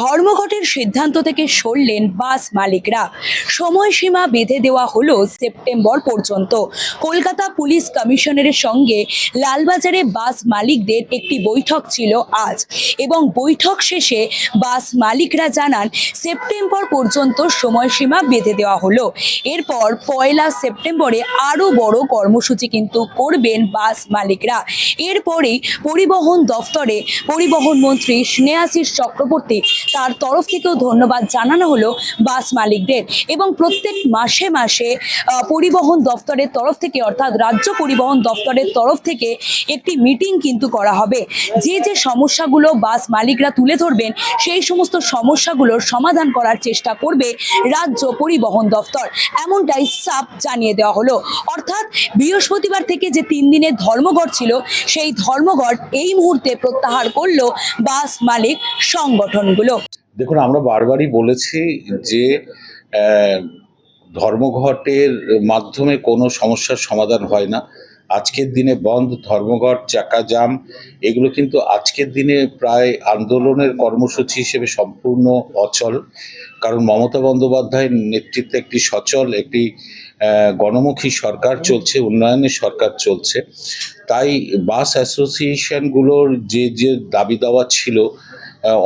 ধর্মঘটের সিদ্ধান্ত থেকে সরলেন বাস মালিকরা। সময়সীমা বেঁধে দেওয়া হলো সেপ্টেম্বর পর্যন্ত। কলকাতা পুলিশ কমিশনারের সঙ্গে লালবাজারে বাস মালিকদের একটি বৈঠক ছিল আজ এবং বৈঠক শেষে বাস মালিকরা জানান, সেপ্টেম্বর পর্যন্ত সময়সীমা বেঁধে দেওয়া হলো। এরপর পয়লা সেপ্টেম্বরে আরও বড় কর্মসূচি কিন্তু করবেন বাস মালিকরা। এরপরেই পরিবহন দফতরে পরিবহন মন্ত্রী স্নেহাশিস চক্রবর্তী তার তরফ থেকেও ধন্যবাদ জানানো হলো বাস মালিকদের। এবং প্রত্যেক মাসে মাসে পরিবহন দফতরের তরফ থেকে অর্থাৎ রাজ্য পরিবহন দফতরের তরফ থেকে একটি মিটিং কিন্তু করা হবে। যে যে সমস্যাগুলো বাস মালিকরা তুলে ধরবেন, সেই সমস্ত সমস্যাগুলোর সমাধান করার চেষ্টা করবে রাজ্য পরিবহন দফতর। এমনটাই সাপ জানিয়ে দেওয়া হলো। অর্থাৎ বৃহস্পতিবার থেকে যে তিন দিনের ধর্মঘট ছিল, সেই ধর্মঘট এই মুহূর্তে প্রত্যাহার করল বাস মালিক সংগঠনগুলো। দেখুন, আমরা বারবারই বলেছি যে ধর্মঘটের মাধ্যমে কোনো সমস্যার সমাধান হয় না। আজকের দিনে বন্ধ, ধর্মঘট চাকা জাম এগুলো কিন্তু আজকের দিনে প্রায় আন্দোলনের কর্মসূচি হিসেবে সম্পূর্ণ অচল। কারণ মমতা বন্দ্যোপাধ্যায়ের নেতৃত্বে একটি সচল, একটি গণমুখী সরকার চলছে, উন্নয়নের সরকার চলছে। তাই বাস অ্যাসোসিয়েশনগুলোর যে যে দাবি দাওয়া ছিল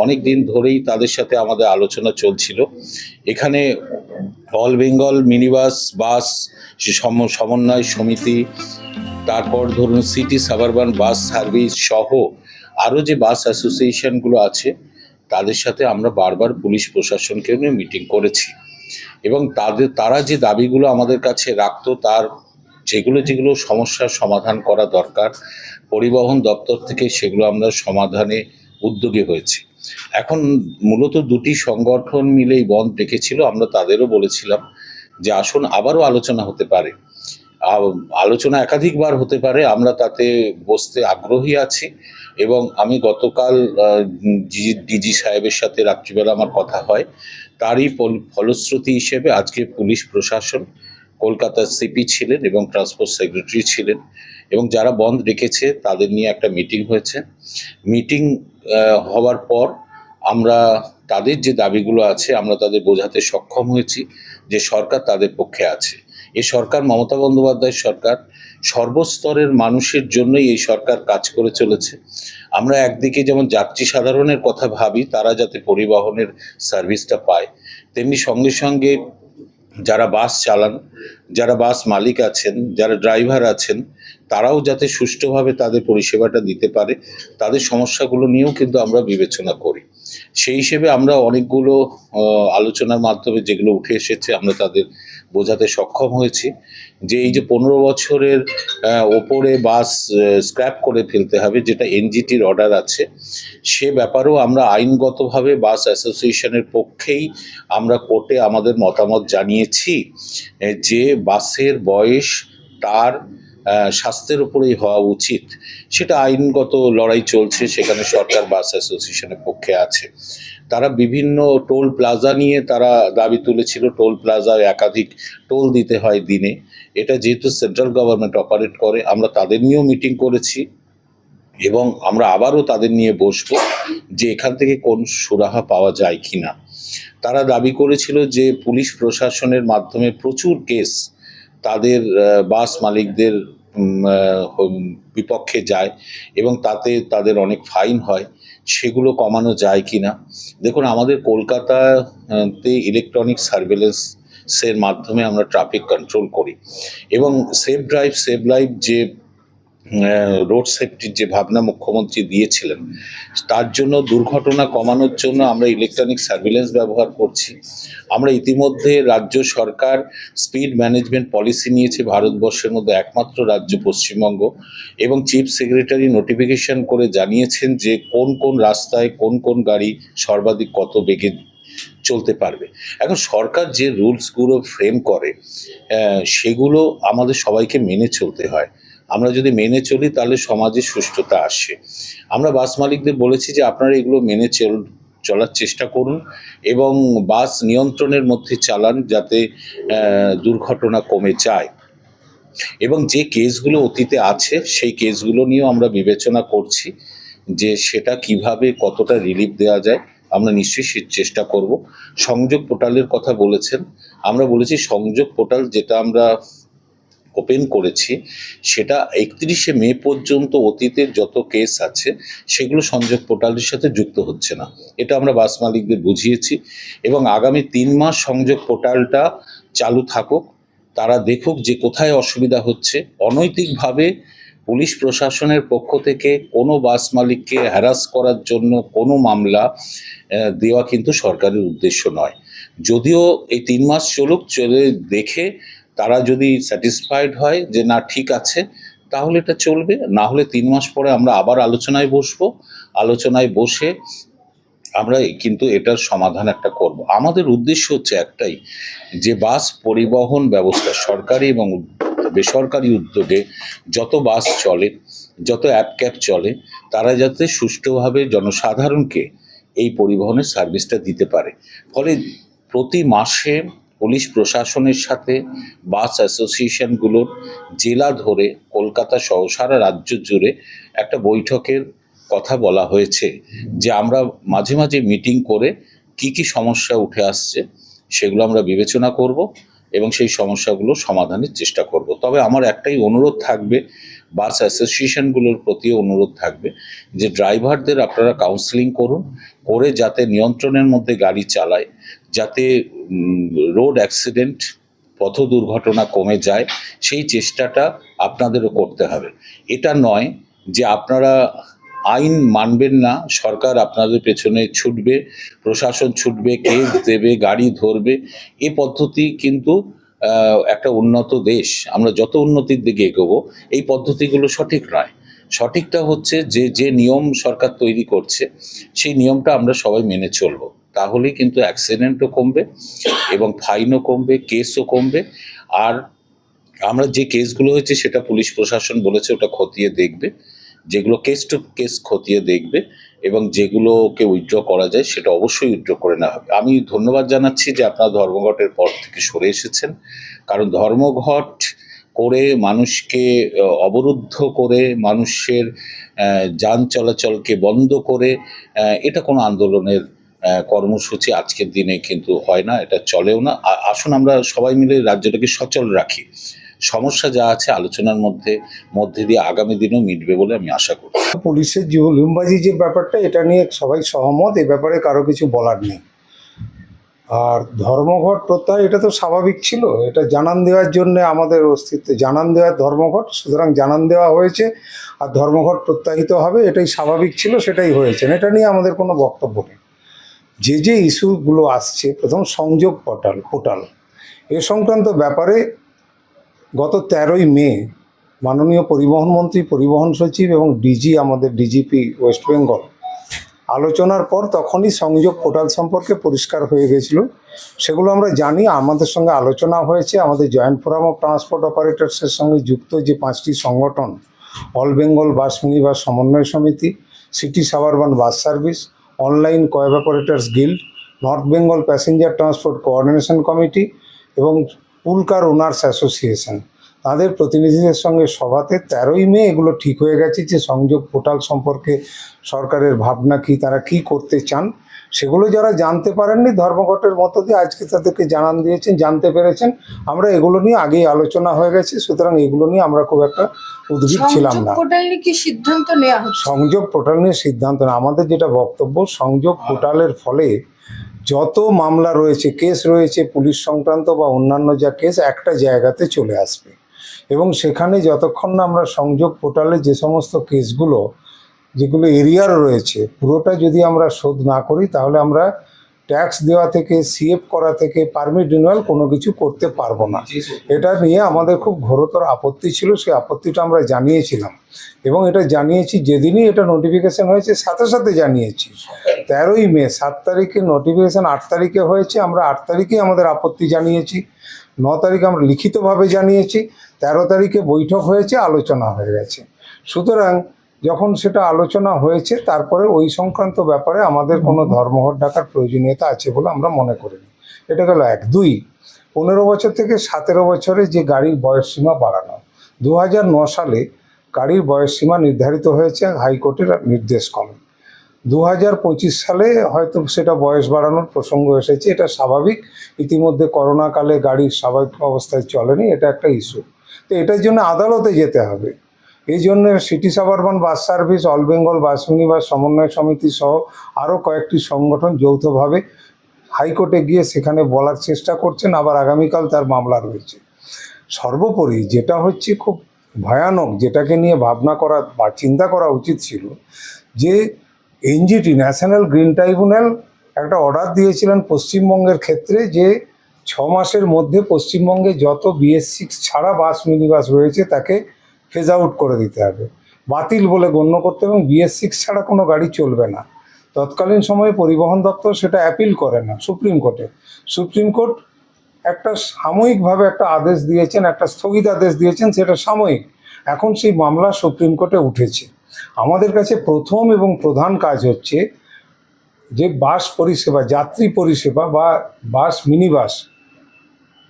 অনেক দিন ধরেই তাদের সাথে আমাদের আলোচনা চলছিল। এখানে অল বেঙ্গল মিনিবাস, বাস সমন্বয় সমিতি, তারপর ধরুন সিটি সাবারবান বাস সার্ভিস সহ আরও যে বাস অ্যাসোসিয়েশনগুলো আছে, তাদের সাথে আমরা বারবার পুলিশ প্রশাসনকে নিয়ে মিটিং করেছি। এবং তাদের, তারা যে দাবিগুলো আমাদের কাছে রাখতো, তার যেগুলো যেগুলো সমস্যার সমাধান করা দরকার, পরিবহন দপ্তর থেকে সেগুলো আমরা সমাধানে উদ্যোগী হয়েছে। এখন মূলত দুটি সংগঠন মিলেই বন্ধ ডেকেছিল আমরা তাদেরও বলেছিলাম যে আসুন আবারও আলোচনা হতে পারে। আলোচনা একাধিকবার হতে পারে, আমরা তাতে বসতে আগ্রহী আছি এবং আমি গতকাল ডিজি সাহেবের সাথে রাত্রিবেলা আমার কথা হয়, তারই ফলশ্রুতি হিসেবে আজকে পুলিশ প্রশাসন, কলকাতার সিপি ছিলেন এবং ট্রান্সপোর্ট সেক্রেটারি ছিলেন। এবং যারা বন্ধ রেখেছে, তাদের নিয়ে একটা মিটিং হয়েছে। মিটিং হওয়ার পর আমরা তাদের যে দাবিগুলো আছে, আমরা তাদের বোঝাতে সক্ষম হয়েছি যে সরকার তাদের পক্ষে আছে। এ সরকার মমতা বন্দ্যোপাধ্যায়ের সরকার সর্বস্তরের মানুষের জন্যই এই সরকার কাজ করে চলেছে। আমরা একদিকে যেমন যাত্রী সাধারণের কথা ভাবি, তারা যাতে পরিবহনের সার্ভিসটা পায়, তেমনি সঙ্গে সঙ্গে যারা বাস চালান, যারা বাস মালিক আছেন, যারা ড্রাইভার আছেন, তারাও যাতে সুষ্ঠুভাবে তাদের পরিষেবাটা দিতে পারে, তাদের সমস্যাগুলো নিয়েও কিন্তু আমরা বিবেচনা করি। সেই হিসেবে আমরা অনেকগুলো আলোচনার মাধ্যমে যেগুলো উঠে এসেছে, আমরা তাদের বোঝাতে সক্ষম হয়েছি যে এই যে পনেরো বছরের ওপরে বাস স্ক্র্যাপ করে ফেলতে হবে, যেটা এনজিটির অর্ডার আছে, সে ব্যাপারেও আমরা আইনগতভাবে বাস অ্যাসোসিয়েশনের পক্ষেই আমরা কোর্টে আমাদের মতামত জানিয়েছি যে বাসের বয়স তার স্বাস্থ্যের উপরেই হওয়া উচিত। সেটা আইনগত লড়াই চলছে, সেখানে সরকার বাস অ্যাসোসিয়েশনের পক্ষে আছে। তারা বিভিন্ন টোল প্লাজা নিয়ে তারা দাবি তুলেছিল, টোল প্লাজায় একাধিক টোল দিতে হয় দিনে। এটা যেহেতু সেন্ট্রাল গভর্নমেন্ট অপারেট করে, আমরা তাদের নিয়েও মিটিং করেছি এবং আমরা আবারও তাদের নিয়ে বসবো যে এখান থেকে কোন সুরাহা পাওয়া যায় কি না তারা দাবি করেছিল যে পুলিশ প্রশাসনের মাধ্যমে প্রচুর কেস তাদের বাস মালিকদের বিপক্ষে যায় এবং তাতে তাদের অনেক ফাইন হয়। সেগুলো কমানো যায় কি না দেখুন, আমাদের কলকাতাতে ইলেকট্রনিক সার্ভেলেন্স সের মাধ্যমে আমরা ট্রাফিক কন্ট্রোল করি এবং সেফ ড্রাইভ সেভ লাইভ যে রোড সেফটির যে ভাবনা মুখ্যমন্ত্রী দিয়েছিলেন, তার জন্য দুর্ঘটনা কমানোর জন্য আমরা ইলেকট্রনিক সার্ভিলেন্স ব্যবহার করছি। আমরা ইতিমধ্যে রাজ্য সরকার স্পিড ম্যানেজমেন্ট পলিসি নিয়েছে, ভারতবর্ষের মধ্যে একমাত্র রাজ্য পশ্চিমবঙ্গ, এবং চিফ সেক্রেটারি নোটিফিকেশন করে জানিয়েছেন যে কোন কোন রাস্তায় কোন কোন গাড়ি সর্বাধিক কত বেগে চলতে পারবে। এখন সরকার যে রুলসগুলো ফ্রেম করে সেগুলো আমাদের সবাইকে মেনে চলতে হয়। আমরা যদি মেনে চলি, তাহলে সমাজে সুস্থতা আসে। আমরা বাস মালিকদের বলেছি যে, আপনারা এগুলো মেনে চল, চলার চেষ্টা করুন এবং বাস নিয়ন্ত্রণের মধ্যে চালান যাতে দুর্ঘটনা কমে যায়। এবং যে কেসগুলো অতীতে আছে, সেই কেসগুলো নিয়েও আমরা বিবেচনা করছি যে, সেটা কীভাবে কতটা রিলিফ দেওয়া যায়। আমরা নিশ্চয়ই সে চেষ্টা করব। সংযোগ পোর্টালের কথা বলেছেন। আমরা বলেছি সংযোগ পোর্টাল যেটা আমরা ওপেন করেছি, সেটা একত্রিশে মে পর্যন্ত অতীতের যত কেস আছে, সেগুলো সংযোগ পোর্টালের সাথে যুক্ত হচ্ছে না। এটা আমরা বাস মালিকদের বুঝিয়েছি এবং আগামী তিন মাস সংযোগ পোর্টালটা চালু থাকুক, তারা দেখুক যে কোথায় অসুবিধা হচ্ছে। অনৈতিকভাবে পুলিশ প্রশাসনের পক্ষ থেকে কোনো বাস মালিককে হ্যারাস করার জন্য কোনো মামলা দেওয়া কিন্তু সরকারের উদ্দেশ্য নয়। যদিও এই তিন মাস চলুক, চলে দেখে তারা যদি স্যাটিসফাইড হয় যে না, ঠিক আছে, তাহলে এটা চলবে। না হলে তিন মাস পরে আমরা আবার আলোচনায় বসবো। আলোচনায় বসে আমরা কিন্তু এটার সমাধান একটা করব। আমাদের উদ্দেশ্য হচ্ছে একটাই, যে বাস পরিবহন ব্যবস্থা, সরকারি এবং বেসরকারি উদ্যোগে যত বাস চলে, যত অ্যাপ ক্যাব চলে, তারা যাতে সুষ্ঠুভাবে জনসাধারণকে এই পরিবহনের সার্ভিসটা দিতে পারে। ফলে প্রতি মাসে পুলিশ প্রশাসনের সাথে বাস অ্যাসোসিয়েশনগুলোর জেলা ধরে কলকাতা সহ সারা রাজ্য জুড়ে একটা বৈঠকের কথা বলা হয়েছে যে আমরা মাঝে মাঝে মিটিং করে কি কি সমস্যা উঠে আসছে সেগুলো আমরা বিবেচনা করব এবং সেই সমস্যাগুলো সমাধানের চেষ্টা করব। তবে আমার একটাই অনুরোধ থাকবে, বাস অ্যাসোসিয়েশনগুলোর প্রতিও অনুরোধ থাকবে যে ড্রাইভারদের আপনারা কাউন্সিলিং করুন, করে যাতে নিয়ন্ত্রণের মধ্যে গাড়ি চালায়। যাতে রোড অ্যাক্সিডেন্ট, পথ দুর্ঘটনা কমে যায়, সেই চেষ্টাটা আপনাদেরও করতে হবে। এটা নয় যে আপনারা আইন মানবেন না, সরকার আপনাদের পেছনে ছুটবে, প্রশাসন ছুটবে, কেস দেবে, গাড়ি ধরবে। এ পদ্ধতি কিন্তু একটা উন্নত দেশ। আমরা যত উন্নতির দিকে এগোবো, এই পদ্ধতিগুলো সঠিক নয়। সঠিকটা হচ্ছে যে যে নিয়ম সরকার তৈরি করছে, সেই নিয়মটা আমরা সবাই মেনে চলবো। তাহলেই কিন্তু অ্যাক্সিডেন্টও কমবে এবং ফাইনও কমবে কেসও কমবে। আর আমরা যে কেসগুলো হয়েছে সেটা পুলিশ প্রশাসন বলেছে, ওটা খতিয়ে দেখবে। যেগুলো কেস টু কেস খতিয়ে দেখবে এবং যেগুলোকে উইথড্র করা যায়, সেটা অবশ্যই উইথড্র করে নেওয়া হবে। আমি ধন্যবাদ জানাচ্ছি যে আপনারা ধর্মঘটের পর থেকে সরে এসেছেন। কারণ ধর্মঘট করে মানুষকে অবরুদ্ধ করে মানুষের যান চলাচলকে বন্ধ করে এটা কোনো আন্দোলনের কর্মসূচি আজকের দিনে কিন্তু হয় না, এটা চলেও না। আসুন আমরা সবাই মিলে রাজ্যটাকে সচল রাখি। সমস্যা যা আছে আলোচনার মধ্যে মধ্যে দিয়ে আগামী দিনেও মিটবে বলে আমি আশা করি পুলিশের যে হুলুমবাজি যে ব্যাপারটা, এটা নিয়ে সবাই সহমত, এ ব্যাপারে কারও কিছু বলার নেই। আর ধর্মঘট প্রত্যাহার এটা তো স্বাভাবিক ছিল। এটা জানান দেওয়ার জন্য আমাদের অস্তিত্ব জানান দেওয়ার ধর্মঘট, সুতরাং জানান দেওয়া হয়েছে, আর ধর্মঘট প্রত্যাহিত হবে, এটাই স্বাভাবিক ছিল, সেটাই হয়েছে। এটা নিয়ে আমাদের কোনো বক্তব্য নেই। যে যে ইস্যুগুলো আসছে, প্রথম সংযোগ পোর্টাল পোর্টাল। এ সংক্রান্ত ব্যাপারে গত তেরোই মে মাননীয় পরিবহন মন্ত্রী, পরিবহন সচিব এবং ডিজি, আমাদের ডিজিপি ওয়েস্ট বেঙ্গল, আলোচনার পর তখনই সংযোগ পোর্টাল সম্পর্কে পরিষ্কার হয়ে গেছিল। সেগুলো আমরা জানি, আমাদের সঙ্গে আলোচনা হয়েছে। আমাদের জয়েন্ট ফোরাম অফ ট্রান্সপোর্ট অপারেটার্সের সঙ্গে যুক্ত যে পাঁচটি সংগঠন, অল বেঙ্গল বাস মিনিবাস সমন্বয় সমিতি, city suburban bus service online cab operators guild North Bengal passenger transport coordination committee এবং পুলকার ওনার্স অ্যাসোসিয়েশন। তাদের প্রতিনিধিদের সঙ্গে সভাতে তেরোই মে এগুলো ঠিক হয়ে গেছে যে সংযোগ পোর্টাল সম্পর্কে সরকারের ভাবনা কি তারা কি করতে চান সেগুলো যারা জানতে পারেননি ধর্মঘটের মতো দিয়ে আজকে তাদেরকে জানান দিয়েছেন জানতে পেরেছেন। আমরা এগুলো নিয়ে আগেই আলোচনা হয়ে গেছে সুতরাং এগুলো নিয়ে আমরা খুব একটা উদ্ভিদ ছিলাম না। কি সিদ্ধান্ত নেওয়া হচ্ছে? সংযোগ পোর্টাল নিয়ে সিদ্ধান্ত না আমাদের যেটা বক্তব্য সংযোগ পোর্টালের ফলে যত মামলা রয়েছে কেস রয়েছে পুলিশ সংক্রান্ত বা অন্যান্য যা কেস একটা জায়গাতে চলে আসবে। এবং সেখানে যতক্ষণ না আমরা সংযোগ পোর্টালে যে সমস্ত কেসগুলো যেগুলো এরিয়ার রয়েছে পুরোটা যদি আমরা শোধ না করি তাহলে আমরা ট্যাক্স দেওয়া থেকে সিএফ করা থেকে পারমিট রিনুয়াল কোনো কিছু করতে পারব না। এটা নিয়ে আমাদের খুব ঘোরতর আপত্তি ছিল সেই আপত্তিটা আমরা জানিয়েছিলাম। এবং এটা জানিয়েছি যেদিনই এটা নোটিফিকেশন হয়েছে সাথে সাথে জানিয়েছি। তেরোই মে সাত তারিখে নোটিফিকেশন আট তারিখে হয়েছে আমরা আট তারিখে আমাদের আপত্তি জানিয়েছি। ন তারিখ আমরা লিখিতভাবে জানিয়েছি তেরো তারিখে বৈঠক হয়েছে আলোচনা হয়ে গেছে। সুতরাং যখন সেটা আলোচনা হয়েছে তারপরে ওই সংক্রান্ত ব্যাপারে আমাদের কোনো ধর্মঘট ডাকার প্রয়োজনীয়তা আছে বলে আমরা মনে করিনি। এটা গেল এক। দুই পনেরো বছর থেকে সতেরো বছরে যে গাড়ির বয়স সীমা বাড়ানো দু হাজার ন সালে গাড়ির বয়স সীমা নির্ধারিত হয়েছে হাইকোর্টের নির্দেশ কমে দু হাজার পঁচিশ সালে হয়তো সেটা বয়স বাড়ানোর প্রসঙ্গ এসেছে। এটা স্বাভাবিক। ইতিমধ্যে করোনাকালে গাড়ির স্বাভাবিক অবস্থায় চলেনি। এটা একটা ইস্যু তো এটার জন্য আদালতে যেতে হবে। এই জন্য city suburban bus service, all Bengal bus minibus সমন্বয় সমিতি সহ আরও কয়েকটি সংগঠন যৌথভাবে হাইকোর্টে গিয়ে সেখানে বলার চেষ্টা করছেন। আবার আগামীকাল তার মামলা রয়েছে। সর্বোপরি যেটা হচ্ছে খুব ভয়ানক, যেটাকে নিয়ে ভাবনা করা বা চিন্তা করা উচিত ছিল যে এনজিটি, ন্যাশনাল গ্রিন ট্রাইব্যুনাল, একটা অর্ডার দিয়েছিলেন পশ্চিমবঙ্গের ক্ষেত্রে যে ছ মাসের মধ্যে পশ্চিমবঙ্গে যত বিএস সিক্স ছাড়া বাস মিনি বাস রয়েছে তাকে ফেজ আউট করে দিতে হবে। বাতিল বলে গণ্য করতে এবং বিএস সিক্স ছাড়া কোনো গাড়ি চলবে না। তৎকালীন সময়ে পরিবহন দপ্তর সেটা অ্যাপিল করে না, সুপ্রিম কোর্টে। সুপ্রিম কোর্ট একটা সাময়িকভাবে একটা আদেশ দিয়েছেন, একটা স্থগিতাদেশ দিয়েছেন, সেটা সাময়িক। এখন সেই মামলা সুপ্রিম কোর্টে উঠেছে। আমাদের কাছে প্রথম এবং প্রধান কাজ হচ্ছে যে বাস পরিষেবা, যাত্রী পরিষেবা বা বাস মিনি বাস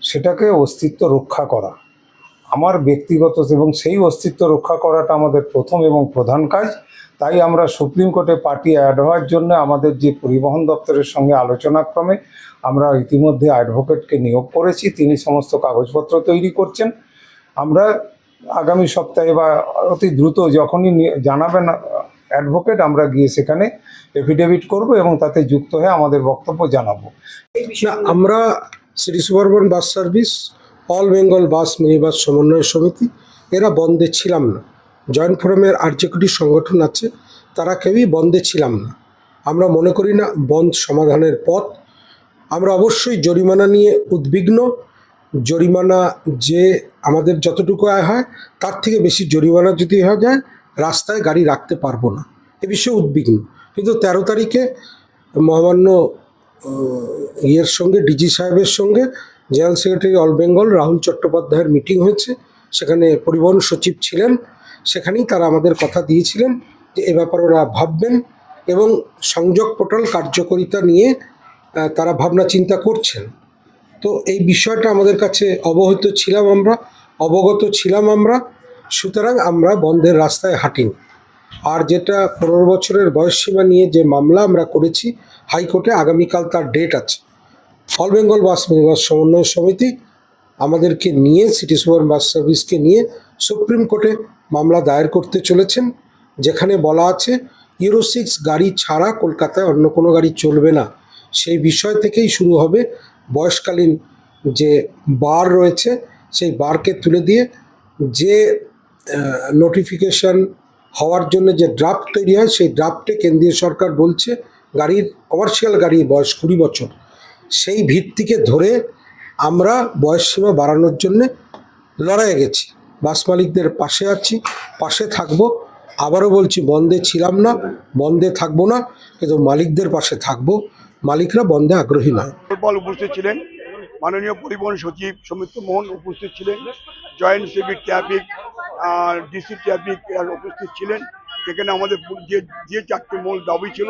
সেটাকে অস্তিত্ব রক্ষা করা। আমার ব্যক্তিগত এবং সেই অস্তিত্ব রক্ষা করাটা আমাদের প্রথম এবং প্রধান কাজ। তাই আমরা সুপ্রিম কোর্টে পার্টি অ্যাড হওয়ার জন্য আমাদের যে পরিবহন দপ্তরের সঙ্গে আলোচনাক্রমে আমরা ইতিমধ্যে অ্যাডভোকেটকে নিয়োগ করেছি। তিনি সমস্ত কাগজপত্র তৈরি করছেন। আমরা আগামী সপ্তাহে বা অতি দ্রুত যখনই নিয়ে- জানাবেন অ্যাডভোকেট আমরা গিয়ে সেখানে এফিডেভিট করব এবং তাতে যুক্ত হয়ে আমাদের বক্তব্য জানাব। আমরা Shri suburban bus service all Bengal bus mini bus সমন্বয় সমিতি এরা বন্ধে ছিলাম না। জয়েন্ট ফোরামের আর যে কটি সংগঠন আছে তারা কেউই বন্ধে ছিলাম না। আমরা মনে করি না বন্ধ সমাধানের পথ। আমরা অবশ্যই জরিমানা নিয়ে উদ্বিগ্ন। জরিমানা যে আমাদের যতটুকু আয় হয়, তার থেকে বেশি জরিমানা যদি হয়ে যায়, রাস্তায় গাড়ি রাখতে পারব না। এ বিষয়ে উদ্বিগ্ন। কিন্তু তেরো তারিখে মহামান্য ইয়ের সঙ্গে, ডিজি সাহেবের সঙ্গে general secretary all Bengal Rahul চট্টোপাধ্যায়ের মিটিং হয়েছে। সেখানে পরিবহন সচিব ছিলেন। সেখানেই তারা আমাদের কথা দিয়েছিলেন যে এ ব্যাপারে ওরা ভাববেন এবং সংযোগ পোর্টাল কার্যকরিতা নিয়ে তারা ভাবনা চিন্তা করছেন। তো এই বিষয়টা আমাদের কাছে অবহিত ছিলাম আমরা, অবগত ছিলাম আমরা। সুতরাং আমরা বন্ধের রাস্তায় হাঁটিনি। আর যেটা পনেরো বছরের বয়সসীমা নিয়ে যে মামলা আমরা করেছি, হাইকোর্টে আগামীকাল তার ডেট আছে। অল বেঙ্গল বাস মিনিবাস সমন্বয় সমিতি আমাদেরকে নিয়ে, সিটি সুপার বাস সার্ভিসকে নিয়ে সুপ্রিম কোর্টে মামলা দায়ের করতে চলেছেন, যেখানে বলা আছে, ইউরো সিক্স গাড়ি ছাড়া কলকাতায় অন্য কোনো গাড়ি চলবে না। সেই বিষয় থেকেই শুরু হবে। বয়সকালীন যে বার রয়েছে, সেই বারকে তুলে দিয়ে যে নোটিফিকেশন হওয়ার জন্য যে ড্রাফট তৈরি হয়, সেই ড্রাফটে কেন্দ্রীয় সরকার বলছে গাড়ির কমার্শিয়াল গাড়ির বয়স কুড়ি বছর। সেই ভিত্তিকে ধরে আমরা বয়সসীমা বাড়ানোর জন্যে লড়াইয়ে গেছি। বাস মালিকদের পাশে আছি, পাশে থাকব। আবারও বলছি বন্ধে ছিলাম না বন্ধে থাকব না, কিন্তু মালিকদের পাশে থাকব। মালিকরা বন্ধে আগ্রহী নয়। উপস্থিত ছিলেন। মাননীয় পরিবহন সচিব সৌমিত্র মোহন উপস্থিত ছিলেন। Joint civic traffic DC traffic উপস্থিত ছিলেন। সেখানে আমাদের যে যে চারটে মূল দাবি ছিল,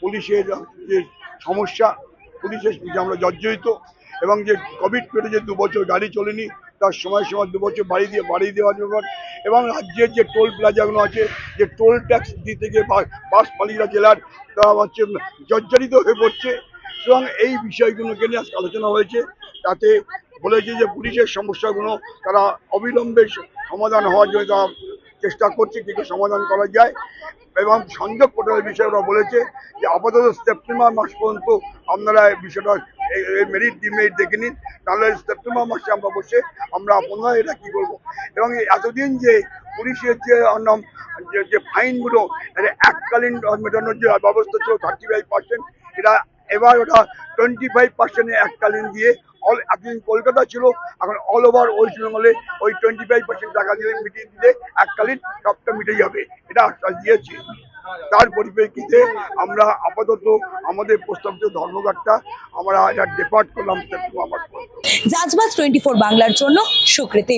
পুলিশের যে সমস্যা, পুলিশের আমরা জর্জরিত এবং যে কোভিড পেরিয়ে যে দু বছর গাড়ি চলেনি তার সময় সময় দু বছর বাড়ি দিয়ে বাড়িয়ে দেওয়ার ব্যাপার এবং রাজ্যের যে টোল প্লাজাগুলো আছে, যে টোল ট্যাক্স দিতে গিয়ে বাস মালিকরা জেলার তারা হচ্ছে জর্জরিত হয়ে পড়ছে। সুতরাং এই বিষয়গুলোকে নিয়ে আজকে আলোচনা হয়েছে। তাতে বলেছে যে পুলিশের সমস্যাগুলো তারা অবিলম্বে সমাধান হওয়ার জন্য তারা চেষ্টা করছি কী করে সমাধান করা যায়। এবং সংযোগ পোর্টালের বিষয়ে ওরা বলেছে যে আপাতত সেপ্টেম্বর মাস পর্যন্ত আপনারা বিষয়টা মেরিট ডিমেরিট দেখে নিন। তাহলে সেপ্টেম্বর মাসে আমরা বসে আমরা আপনারা এটা কী করব এবং এতদিন যে পুলিশের যে নাম যে ফাইনগুলো, এটা এককালীন মেটানোর যে ব্যবস্থা ছিল থার্টি ফাইভ পার্সেন্ট এটা এবার ওটা টোয়েন্টি ফাইভ পার্সেন্টে এককালীন দিয়ে অল এতদিন কলকাতা ছিল, এখন অল ওভার ওয়েস্ট বেঙ্গলে ওই টোয়েন্টি ফাইভ পার্সেন্ট টাকা দিয়ে মিটিয়ে দিলে এককালীন সবটা মিটে যাবে। এটা আশ্বাস দিয়েছে। তার পরিপ্রেক্ষিতে আমরা আপাতত আমাদের প্রস্তাবিত ধর্মঘটটা আমরা এটা ডেপার্ট করলাম আমার। জাজবাজ টোয়েন্টি ফোর বাংলার জন্য সুকৃতি।